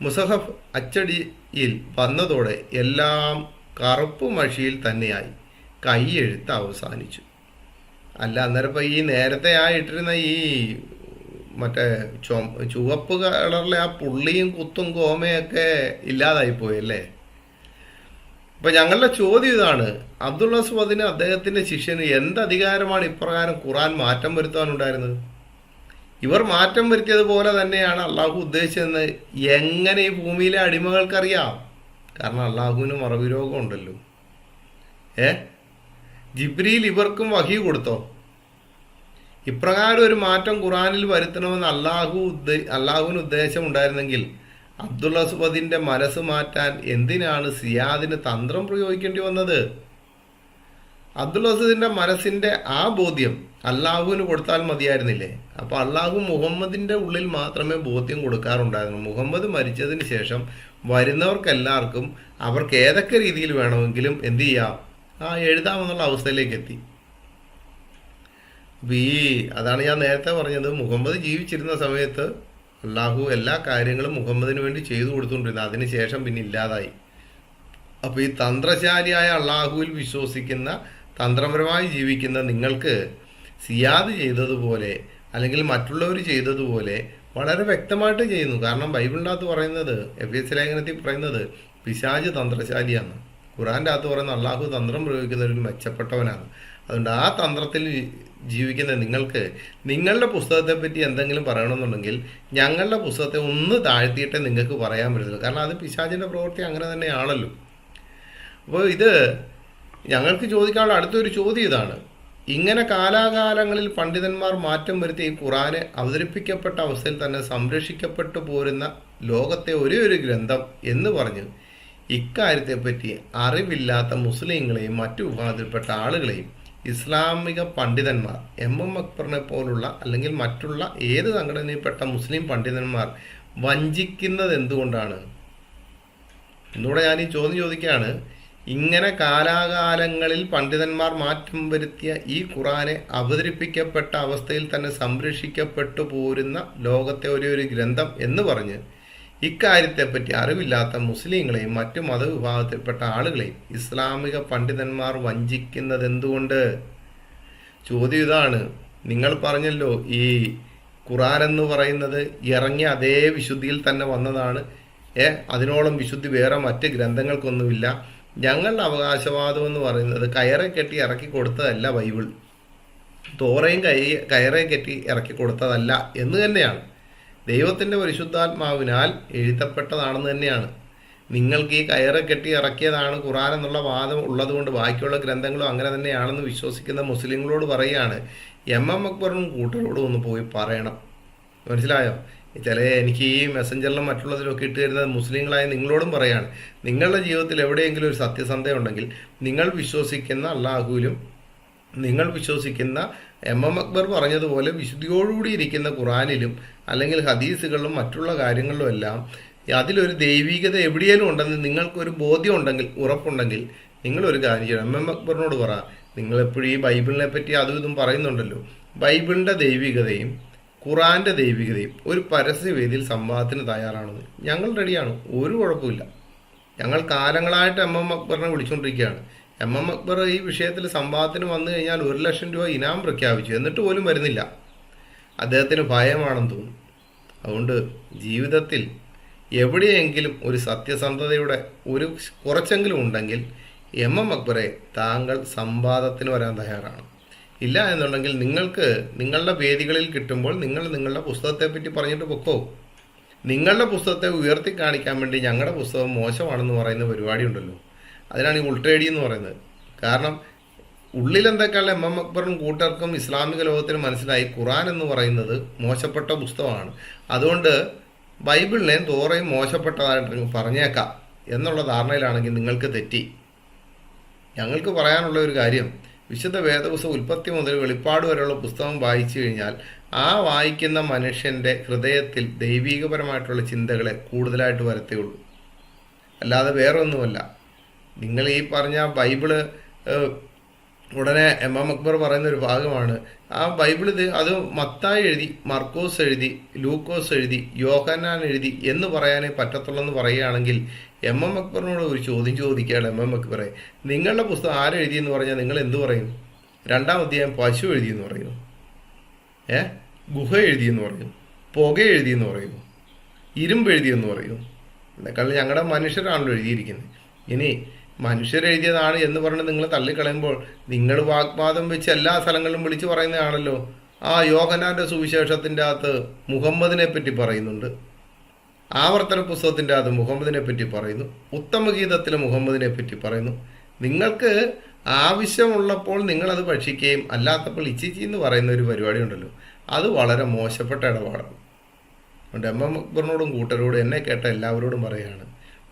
മുസഹഫ് അച്ചടിയിൽ വന്നതോടെ എല്ലാം കറുപ്പ് മഷിയിൽ തന്നെയായി. കൈയെഴുത്ത് അവസാനിച്ചു. അല്ല അന്നേരം ഇപ്പൊ ഈ നേരത്തെ ആ ഇട്ടിരുന്ന ഈ മറ്റേ ചുവ ചുവപ്പ് കളറിലെ ആ പുള്ളിയും കുത്തും കോമയൊക്കെ ഇല്ലാതായി പോയല്ലേ ഇപ്പൊ ഞങ്ങളുടെ ചോദ്യം ഇതാണ് അബ്ദുള്ള സ്വദിന് അദ്ദേഹത്തിന്റെ ശിഷ്യന് എന്ത് അധികാരമാണ് ഇപ്രകാരം ഖുറാൻ മാറ്റം വരുത്താനുണ്ടായിരുന്നത് ഇവർ മാറ്റം വരുത്തിയതുപോലെ തന്നെയാണ് അള്ളാഹു ഉദ്ദേശിച്ചതെന്ന് എങ്ങനെ ഈ ഭൂമിയിലെ അടിമകൾക്കറിയാം? കാരണം അള്ളാഹുവിന് മറവി രോഗം ഉണ്ടല്ലോ. ഏ? ജിബ്രിയിൽ ഇവർക്കും വഹി കൊടുത്തോ? ഇപ്രകാരം ഒരു മാറ്റം ഖുറാനിൽ വരുത്തണമെന്ന് അള്ളാഹു ഉദ്ദേ അള്ളാഹുവിന് ഉദ്ദേശം ഉണ്ടായിരുന്നെങ്കിൽ അബ്ദുള്ള സുബദിന്റെ മനസ്സ് മാറ്റാൻ എന്തിനാണ് സിയാദിന് തന്ത്രം പ്രയോഗിക്കേണ്ടി വന്നത്? അബ്ദുൽ അസദിന്റെ മനസ്സിന്റെ ആ ബോധ്യം അള്ളാഹുവിന് കൊടുത്താൽ മതിയായിരുന്നില്ലേ? അപ്പൊ അള്ളാഹു മുഹമ്മദിന്റെ ഉള്ളിൽ മാത്രമേ ബോധ്യം കൊടുക്കാറുണ്ടായിരുന്നു മുഹമ്മദ് മരിച്ചതിന് ശേഷം വരുന്നവർക്കെല്ലാവർക്കും അവർക്ക് ഏതൊക്കെ രീതിയിൽ വേണമെങ്കിലും എന്ത് ചെയ്യാം? ആ എഴുതാമെന്നുള്ള അവസ്ഥയിലേക്ക് എത്തി ഈ അതാണ് ഞാൻ നേരത്തെ പറഞ്ഞത്. മുഹമ്മദ് ജീവിച്ചിരുന്ന സമയത്ത് അള്ളാഹു എല്ലാ കാര്യങ്ങളും മുഹമ്മദിന് വേണ്ടി ചെയ്തു കൊടുത്തുകൊണ്ടിരുന്നു. അതിനുശേഷം പിന്നെ ഇല്ലാതായി. അപ്പോൾ ഈ തന്ത്രശാലിയായ അള്ളാഹുവിൽ വിശ്വസിക്കുന്ന തന്ത്രപരമായി ജീവിക്കുന്ന നിങ്ങൾക്ക് സിയാദ് ചെയ്തതുപോലെ അല്ലെങ്കിൽ മറ്റുള്ളവർ ചെയ്തതുപോലെ വളരെ വ്യക്തമായിട്ട് ചെയ്യുന്നു. കാരണം ബൈബിളിനകത്ത് പറയുന്നത് എഫ് എസ് ലേഖനത്തിൽ പറയുന്നത് പിശാജ് തന്ത്രശാലിയാണ് ഖുറാന്റെ അകത്ത് പറയുന്ന അള്ളാഹു തന്ത്രം പ്രയോഗിക്കുന്ന ഒരു മെച്ചപ്പെട്ടവനാണ്. അതുകൊണ്ട് ആ തന്ത്രത്തിൽ ജീവിക്കുന്ന നിങ്ങൾക്ക് നിങ്ങളുടെ പുസ്തകത്തെ പറ്റി എന്തെങ്കിലും പറയണമെന്നുണ്ടെങ്കിൽ ഞങ്ങളുടെ പുസ്തകത്തെ ഒന്ന് താഴ്ത്തിയിട്ടേ നിങ്ങൾക്ക് പറയാൻ പറ്റത്തില്ല കാരണം അത് പിശാചിന്റെ പ്രവൃത്തി അങ്ങനെ തന്നെയാണല്ലോ. അപ്പോൾ ഇത് ഞങ്ങൾക്ക് ചോദിക്കാനുള്ള അടുത്തൊരു ചോദ്യം ഇതാണ്. ഇങ്ങനെ കാലാകാലങ്ങളിൽ പണ്ഡിതന്മാർ മാറ്റം വരുത്തി ഈ ഖുറാന് അവതരിപ്പിക്കപ്പെട്ട അവസ്ഥയിൽ തന്നെ സംരക്ഷിക്കപ്പെട്ടു പോരുന്ന ലോകത്തെ ഒരേ ഒരു ഗ്രന്ഥം എന്ന് പറഞ്ഞ് ഇക്കാര്യത്തെപ്പറ്റി അറിവില്ലാത്ത മുസ്ലിങ്ങളെയും മറ്റു വിഭാഗത്തിൽപ്പെട്ട ആളുകളെയും ഇസ്ലാമിക പണ്ഡിതന്മാർ എം. എം. അക്ബറിനെ പോലുള്ള അല്ലെങ്കിൽ മറ്റുള്ള ഏത് സംഘടനയിൽപ്പെട്ട മുസ്ലിം പണ്ഡിതന്മാർ വഞ്ചിക്കുന്നത് എന്തുകൊണ്ടാണ് ഇന്നുകൂടെ ഞാൻ ഈ ചോദ്യം ചോദിക്കുകയാണ്. ഇങ്ങനെ കാലാകാലങ്ങളിൽ പണ്ഡിതന്മാർ മാറ്റം വരുത്തിയ ഈ ഖുറാനെ അവതരിപ്പിക്കപ്പെട്ട അവസ്ഥയിൽ തന്നെ സംരക്ഷിക്കപ്പെട്ടു പോരുന്ന ലോകത്തെ ഒരേ ഒരു ഗ്രന്ഥം എന്ന് പറഞ്ഞ് ഇക്കാര്യത്തെപ്പറ്റി അറിവില്ലാത്ത മുസ്ലിങ്ങളെയും മറ്റു മതവിഭാഗത്തിൽപ്പെട്ട ആളുകളെയും ഇസ്ലാമിക പണ്ഡിതന്മാർ വഞ്ചിക്കുന്നത് എന്തുകൊണ്ട് ചോദ്യം ഇതാണ്. നിങ്ങൾ പറഞ്ഞല്ലോ ഈ ഖുറാൻ എന്ന് പറയുന്നത് ഇറങ്ങിയ അതേ വിശുദ്ധിയിൽ തന്നെ വന്നതാണ്. ഏ അതിനോളം വിശുദ്ധി വേറെ മറ്റ് ഗ്രന്ഥങ്ങൾക്കൊന്നുമില്ല. ഞങ്ങളുടെ അവകാശവാദം എന്ന് പറയുന്നത് കയറെ കെട്ടി ഇറക്കി കൊടുത്തതല്ല ബൈബിൾ. തോറയും കൈ കയറെ കെട്ടി ഇറക്കി കൊടുത്തതല്ല എന്ന് തന്നെയാണ്. ദൈവത്തിന്റെ പരിശുദ്ധാത്മാവിനാൽ എഴുതപ്പെട്ടതാണെന്ന് തന്നെയാണ്. നിങ്ങൾക്ക് ഈ കയറ് കെട്ടി ഇറക്കിയതാണ് ഖുറാൻ എന്നുള്ള വാദം ഉള്ളതുകൊണ്ട് ബാക്കിയുള്ള ഗ്രന്ഥങ്ങളും അങ്ങനെ തന്നെയാണെന്ന് വിശ്വസിക്കുന്ന മുസ്ലിങ്ങളോട് പറയുകയാണ്. എം. എം. അക്ബറും കൂട്ടരോടും ഒന്ന് പോയി പറയണം. മനസ്സിലായോ? ചില എനിക്ക് ഈ മെസ്സഞ്ചറിലും മറ്റുള്ളതിലൊക്കെ ഇട്ട് തരുന്നത് മുസ്ലിങ്ങളായ നിങ്ങളോടും പറയാണ്. നിങ്ങളുടെ ജീവിതത്തിൽ എവിടെയെങ്കിലും ഒരു സത്യസന്ധത ഉണ്ടെങ്കിൽ നിങ്ങൾ വിശ്വസിക്കുന്ന അള്ളാഹുവിലും നിങ്ങൾ വിശ്വസിക്കുന്ന എം എം അക്ബർ പറഞ്ഞതുപോലെ വിശുദ്ധിയോടുകൂടി ഇരിക്കുന്ന ഖുറാനിലും അല്ലെങ്കിൽ ഹദീസുകളിലും മറ്റുള്ള കാര്യങ്ങളിലും എല്ലാം അതിലൊരു ദൈവികത എവിടെയെങ്കിലും ഉണ്ടെന്ന് നിങ്ങൾക്കൊരു ബോധ്യം ഉണ്ടെങ്കിൽ ഉറപ്പുണ്ടെങ്കിൽ നിങ്ങളൊരു കാര്യം ചെയ്യണം. എം എം അക്ബറിനോട് പറ നിങ്ങൾ എപ്പോഴും ഈ ബൈബിളിനെ പറ്റി അതും ഇതും പറയുന്നുണ്ടല്ലോ. ബൈബിളിന്റെ ദൈവികതയും ഖുറാന്റെ ദൈവികതയും ഒരു പരസ്യവേദിയിൽ സംവാദത്തിന് തയ്യാറാണെന്ന്. ഞങ്ങൾ റെഡിയാണ് ഒരു കുഴപ്പമില്ല. ഞങ്ങൾ കാലങ്ങളായിട്ട് എം എം അക്ബറിനെ വിളിച്ചുകൊണ്ടിരിക്കുകയാണ്. എം എം അക്ബർ ഈ വിഷയത്തിൽ സംവാദത്തിന് വന്നു കഴിഞ്ഞാൽ ഒരു ലക്ഷം രൂപ ഇനാം പ്രഖ്യാപിച്ചു. എന്നിട്ട് പോലും വരുന്നില്ല. അദ്ദേഹത്തിന് ഭയമാണെന്ന് തോന്നുന്നു. അതുകൊണ്ട് ജീവിതത്തിൽ എവിടെയെങ്കിലും ഒരു സത്യസന്ധതയുടെ ഒരു കുറച്ചെങ്കിലും ഉണ്ടെങ്കിൽ എം എം അക്ബറെ താങ്കൾ സംവാദത്തിന് വരാൻ തയ്യാറാണ്. ഇല്ല എന്നുണ്ടെങ്കിൽ നിങ്ങൾക്ക് നിങ്ങളുടെ വേദികളിൽ കിട്ടുമ്പോൾ നിങ്ങൾ നിങ്ങളുടെ പുസ്തകത്തെ പറ്റി പറഞ്ഞിട്ട് പൊക്കോ. നിങ്ങളുടെ പുസ്തകത്തെ ഉയർത്തി കാണിക്കാൻ വേണ്ടി ഞങ്ങളുടെ പുസ്തകം മോശമാണെന്ന് പറയുന്ന പരിപാടി ഉണ്ടല്ലോ അതിനാണ് ഈ ഉൾട്രേഡി എന്ന് പറയുന്നത്. കാരണം ഉള്ളിൽ എന്തൊക്കെയുള്ള എം എം അക്ബറും കൂട്ടർക്കും ഇസ്ലാമിക ലോകത്തിന് മനസ്സിലായി ഖുറാൻ എന്ന് പറയുന്നത് മോശപ്പെട്ട പുസ്തകമാണ്. അതുകൊണ്ട് ബൈബിളിനെയും തോറയും മോശപ്പെട്ടതായിട്ട് പറഞ്ഞേക്കാം എന്നുള്ള ധാരണയിലാണെങ്കിൽ നിങ്ങൾക്ക് തെറ്റി. ഞങ്ങൾക്ക് പറയാനുള്ള ഒരു കാര്യം വിശുദ്ധ വേദപുസ്തകം ഉൽപ്പത്തി മുതൽ വെളിപ്പാട് വരെയുള്ള പുസ്തകം വായിച്ചു കഴിഞ്ഞാൽ ആ വായിക്കുന്ന മനുഷ്യന്റെ ഹൃദയത്തിൽ ദൈവീകപരമായിട്ടുള്ള ചിന്തകളെ കൂടുതലായിട്ട് വരത്തേയുള്ളൂ അല്ലാതെ വേറെ ഒന്നുമല്ല നിങ്ങൾ ഈ പറഞ്ഞ ബൈബിൾ ഉടനെ എം എം അക്ബർ പറയുന്ന ഒരു ഭാഗമാണ്. ആ ബൈബിൾ ഇത് അത് മത്തായി എഴുതി മർക്കോസ് എഴുതി ലൂക്കോസ് എഴുതി യോഹന്നാൻ എഴുതി എന്ന് പറയാനേ പറ്റത്തുള്ളൂ എന്ന് പറയുകയാണെങ്കിൽ എം എം അക്ബറിനോട് ഒരു ചോദ്യം ചോദിക്കുകയാണ് എം എം അക്ബറെ. നിങ്ങളുടെ പുസ്തകം ആരെഴുതിയെന്ന് പറഞ്ഞാൽ നിങ്ങൾ എന്തു പറയും? രണ്ടാം അധ്യായം പശു എഴുതി എന്ന് പറയുന്നു ഏ? ഗുഹ എഴുതി എന്ന് പറയുന്നു പുക എഴുതി എന്ന് പറയുന്നു ഇരുമ്പ് എഴുതി എഴുതിയെന്ന് പറയുന്നു എന്നെക്കാളും ഞങ്ങളുടെ മനുഷ്യരാണല്ലോ എഴുതിയിരിക്കുന്നത്. ഇനി മനുഷ്യരെഴുതിയതാണ് എന്ന് പറഞ്ഞ് നിങ്ങൾ തള്ളിക്കളയുമ്പോൾ നിങ്ങൾ വാഗ്വാദം വെച്ച് എല്ലാ സ്ഥലങ്ങളിലും വിളിച്ചു പറയുന്നതാണല്ലോ. ആ യോഹനാന്റെ സുവിശേഷത്തിന്റെ അകത്ത് മുഹമ്മദിനെ പറ്റി പറയുന്നുണ്ട്. ആവർത്തന പുസ്തകത്തിന്റെ അകത്ത് മുഹമ്മദിനെ പറ്റി പറയുന്നു. ഉത്തമഗീതത്തിൽ മുഹമ്മദിനെ പറ്റി പറയുന്നു. നിങ്ങൾക്ക് ആവശ്യമുള്ളപ്പോൾ നിങ്ങളത് ഭക്ഷിക്കുകയും അല്ലാത്തപ്പോൾ ഇച്ചിച്ചി എന്ന് പറയുന്ന ഒരു പരിപാടി ഉണ്ടല്ലോ. അത് വളരെ മോശപ്പെട്ട ഇടപാടാണ്. അതുകൊണ്ട് എം എം അക്ബറിനോടും കൂട്ടരോടും എന്നെ കേട്ട എല്ലാവരോടും പറയുകയാണ്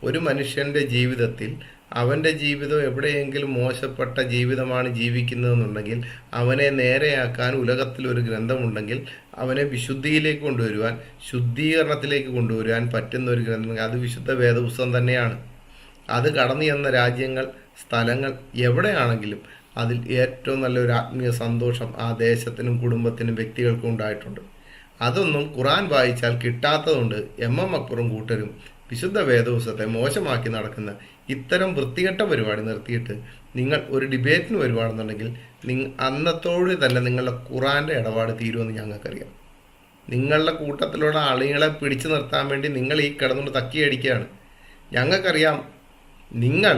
ഒരു മനുഷ്യന്റെ ജീവിതത്തിൽ അവന്റെ ജീവിതം എവിടെയെങ്കിലും മോശപ്പെട്ട ജീവിതമാണ് ജീവിക്കുന്നതെന്നുണ്ടെങ്കിൽ അവനെ നേരെയാക്കാൻ ഉലകത്തിൽ ഒരു ഗ്രന്ഥമുണ്ടെങ്കിൽ അവനെ വിശുദ്ധിയിലേക്ക് കൊണ്ടുവരുവാൻ ശുദ്ധീകരണത്തിലേക്ക് കൊണ്ടുവരുവാൻ പറ്റുന്ന ഒരു ഗ്രന്ഥം. അത് വിശുദ്ധ വേദപുസ്തകം തന്നെയാണ്. അത് കടന്നു ചെന്ന രാജ്യങ്ങൾ സ്ഥലങ്ങൾ എവിടെയാണെങ്കിലും അതിൽ ഏറ്റവും നല്ലൊരു ആത്മീയ സന്തോഷം ആ ദേശത്തിനും കുടുംബത്തിനും വ്യക്തികൾക്കും ഉണ്ടായിട്ടുണ്ട്. അതൊന്നും ഖുറാൻ വായിച്ചാൽ കിട്ടാത്തതുകൊണ്ട് എം എം അക്ബറും കൂട്ടരും വിശുദ്ധ വേദപുസ്തകത്തെ മോശമാക്കി നടക്കുന്ന ഇത്തരം വൃത്തികെട്ട പരിപാടി നിർത്തിയിട്ട് നിങ്ങൾ ഒരു ഡിബേറ്റിന് വരുവാണെന്നുണ്ടെങ്കിൽ നിങ്ങ അന്നത്തോടെ തന്നെ നിങ്ങളുടെ ഖുറാന്റെ ഇടപാട് തീരുമെന്ന് ഞങ്ങൾക്കറിയാം. നിങ്ങളുടെ കൂട്ടത്തിലുള്ള ആളുകളെ പിടിച്ചു നിർത്താൻ വേണ്ടി നിങ്ങൾ ഈ കിടന്നുകൊണ്ട് തക്കിയടിക്കുകയാണ് ഞങ്ങൾക്കറിയാം നിങ്ങൾ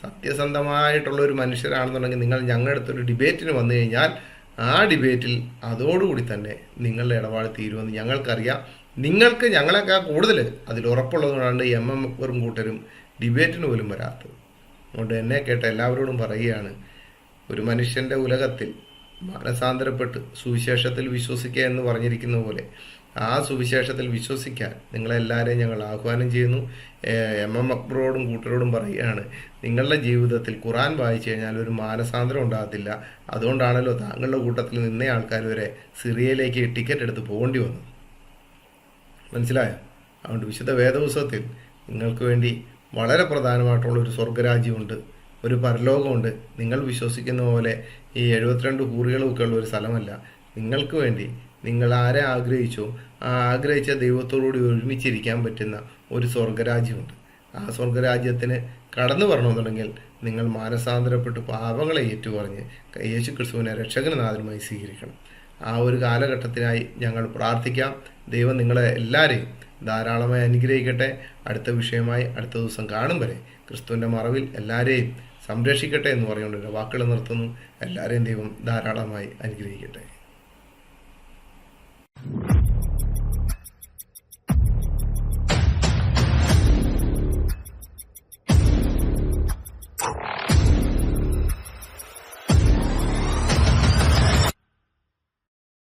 സത്യസന്ധമായിട്ടുള്ള ഒരു മനുഷ്യരാണെന്നുണ്ടെങ്കിൽ നിങ്ങൾ ഞങ്ങളുടെ അടുത്തൊരു ഡിബേറ്റിന് വന്നു കഴിഞ്ഞാൽ ആ ഡിബേറ്റിൽ അതോടുകൂടി തന്നെ നിങ്ങളുടെ ഇടപാട് തീരുമെന്ന് ഞങ്ങൾക്കറിയാം. നിങ്ങൾക്ക് ഞങ്ങളെക്കാൾ കൂടുതൽ അതിൽ ഉറപ്പുള്ളതുകൊണ്ടാണ് എം എം കൂട്ടരും ഡിബേറ്റിന് പോലും വരാത്തത്. അതുകൊണ്ട് എന്നെ കേട്ട എല്ലാവരോടും പറയുകയാണ് ഒരു മനുഷ്യന്റെ ഉലകത്തിൽ മാനസാന്തരപ്പെട്ട് സുവിശേഷത്തിൽ വിശ്വസിക്കുക എന്ന് പറഞ്ഞിരിക്കുന്ന പോലെ ആ സുവിശേഷത്തിൽ വിശ്വസിക്കാൻ നിങ്ങളെല്ലാവരെയും ഞങ്ങൾ ആഹ്വാനം ചെയ്യുന്നു. എം. എം. അക്ബറോടും കൂട്ടരോടും പറയുകയാണ് നിങ്ങളുടെ ജീവിതത്തിൽ ഖുറാൻ വായിച്ചു കഴിഞ്ഞാൽ ഒരു മാനസാന്തരം ഉണ്ടാകത്തില്ല. അതുകൊണ്ടാണല്ലോ താങ്കളുടെ കൂട്ടത്തിൽ നിന്ന ആൾക്കാർ വരെ സിറിയയിലേക്ക് ടിക്കറ്റ് എടുത്ത് പോകേണ്ടി വന്നത്. മനസ്സിലായോ? അതുകൊണ്ട് വിശുദ്ധ വേദപുസ്തകത്തിൽ നിങ്ങൾക്ക് വേണ്ടി വളരെ പ്രധാനമായിട്ടുള്ള ഒരു സ്വർഗരാജ്യമുണ്ട് ഒരു പരലോകമുണ്ട്. നിങ്ങൾ വിശ്വസിക്കുന്ന പോലെ ഈ എഴുപത്തിരണ്ട് കൂറുകളൊക്കെ ഉള്ള ഒരു സ്ഥലമല്ല. നിങ്ങൾക്ക് വേണ്ടി നിങ്ങൾ ആരെ ആഗ്രഹിച്ചോ ആ ആഗ്രഹിച്ച ദൈവത്തോടുകൂടി ഒരുമിച്ചിരിക്കാൻ പറ്റുന്ന ഒരു സ്വർഗരാജ്യമുണ്ട് ആ സ്വർഗരാജ്യത്തിന് കടന്നു വരണമെന്നുണ്ടെങ്കിൽ നിങ്ങൾ മാനസാന്തരപ്പെട്ട് പാപങ്ങളെ ഏറ്റുപറഞ്ഞ് യേശു ക്രിസ്തുവിനെ രക്ഷകനാഥനുമായി സ്വീകരിക്കണം. ആ ഒരു കാലഘട്ടത്തിനായി ഞങ്ങൾ പ്രാർത്ഥിക്കാം. ദൈവം നിങ്ങളെ എല്ലാവരെയും ധാരാളമായി അനുഗ്രഹിക്കട്ടെ. അടുത്ത വിഷയമായി അടുത്ത ദിവസം കാണും വരെ. ക്രിസ്തുവിന്റെ മറവിൽ എല്ലാവരെയും സംരക്ഷിക്കട്ടെ എന്ന് പറഞ്ഞുകൊണ്ട് എന്റെ വാക്കുകൾ നിർത്തുന്നു. എല്ലാവരെയും ദൈവം ധാരാളമായി അനുഗ്രഹിക്കട്ടെ.